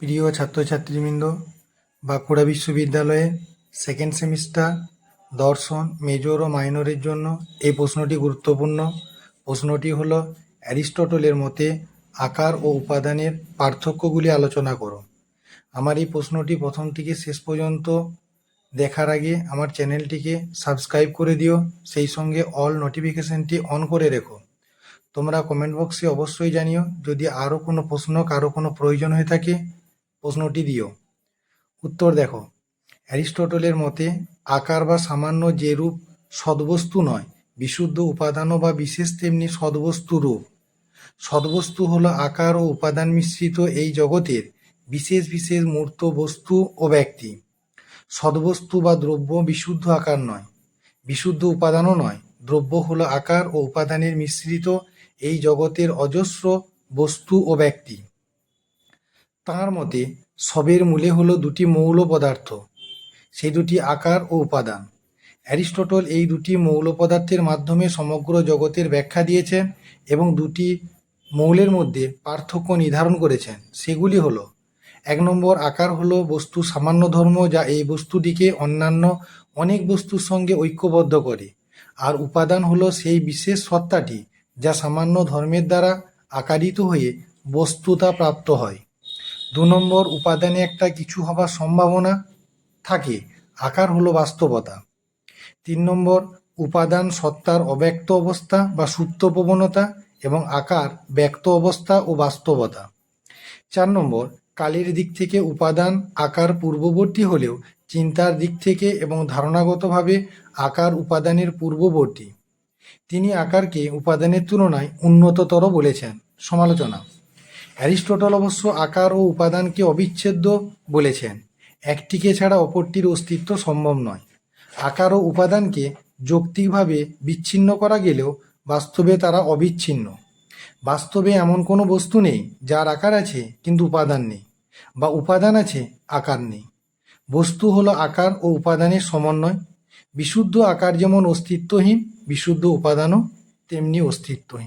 প্রিয় ছাত্রছাত্রীবৃন্দ, বাঁকুড়া বিশ্ববিদ্যালয়ে সেকেন্ড সেমিস্টার দর্শন মেজর ও মাইনরের জন্য এই প্রশ্নটি গুরুত্বপূর্ণ। প্রশ্নটি হল, অ্যারিস্টটলের মতে আকার ও উপাদানের পার্থক্যগুলি আলোচনা করো। আমার এই প্রশ্নটি প্রথম থেকে শেষ পর্যন্ত দেখার আগে আমার চ্যানেলটিকে সাবস্ক্রাইব করে দিও, সেই সঙ্গে অল নোটিফিকেশনটি অন করে রেখো। তোমরা কমেন্ট বক্সে অবশ্যই জানিও, যদি আরও কোনো প্রশ্ন, কারও কোনো প্রয়োজন হয়ে থাকে প্রশ্নটি দিও। উত্তর দেখো। অ্যারিস্টটলের মতে, আকার বা সামান্য যে রূপ সদ্বস্তু নয়, বিশুদ্ধ উপাদানও বা বিশেষ তেমনি সদ্বস্তু রূপ। সদ্বস্তু হল আকার ও উপাদান মিশ্রিত এই জগতের বিশেষ বিশেষ মূর্ত, বস্তু ও ব্যক্তি। সদ্বস্তু বা দ্রব্য বিশুদ্ধ আকার নয়, বিশুদ্ধ উপাদানও নয়, দ্রব্য হল আকার ও উপাদানের মিশ্রিত এই জগতের অজস্র বস্তু ও ব্যক্তি। তাঁর মতে সবের মূলে হলো দুটি মৌল পদার্থ, সেই দুটি আকার ও উপাদান। অ্যারিস্টটল এই দুটি মৌল পদার্থের মাধ্যমে সমগ্র জগতের ব্যাখ্যা দিয়েছেন এবং দুটি মৌলের মধ্যে পার্থক্য নির্ধারণ করেছেন সেগুলি হলো, এক নম্বর আকার হলো বস্তু সামান্য ধর্ম যা এই বস্তুটিকে অন্যান্য অনেক বস্তুর সঙ্গে ঐক্যবদ্ধ করে। আর উপাদান হলো সেই বিশেষ সত্তাটি যা সামান্য ধর্মের দ্বারা আকারিত হয়ে বস্তুতা প্রাপ্ত হয়। দু নম্বর উপাদানে একটা কিছু হবার সম্ভাবনা থাকে, আকার হলো বাস্তবতা। তিন নম্বর উপাদান সত্তার অব্যক্ত অবস্থা বা সুপ্ত প্রবণতা এবং আকার ব্যক্ত অবস্থা ও বাস্তবতা। চার নম্বর কালের দিক থেকে উপাদান আকার পূর্ববর্তী হলেও চিন্তার দিক থেকে এবং ধারণাগতভাবে আকার উপাদানের পূর্ববর্তী। তিনি আকারকে উপাদানের তুলনায় উন্নততর বলেছেন। সমালোচনা। অ্যারিস্টটল অবশ্য আকার ও উপাদানকে অবিচ্ছেদ্য বলেছেন। একটিকে ছাড়া অপরটির অস্তিত্ব সম্ভব নয়। আকার ও উপাদানকে যৌক্তিকভাবে বিচ্ছিন্ন করা গেলেও বাস্তবে তারা অবিচ্ছিন্ন। বাস্তবে এমন কোনো বস্তু নেই যার আকার আছে কিন্তু উপাদান নেই, বা উপাদান আছে, আকার নেই। বস্তু হলো আকার ও উপাদানের সমন্বয়। বিশুদ্ধ আকার যেমন অস্তিত্বহীন, বিশুদ্ধ উপাদানও তেমনি অস্তিত্বহীন।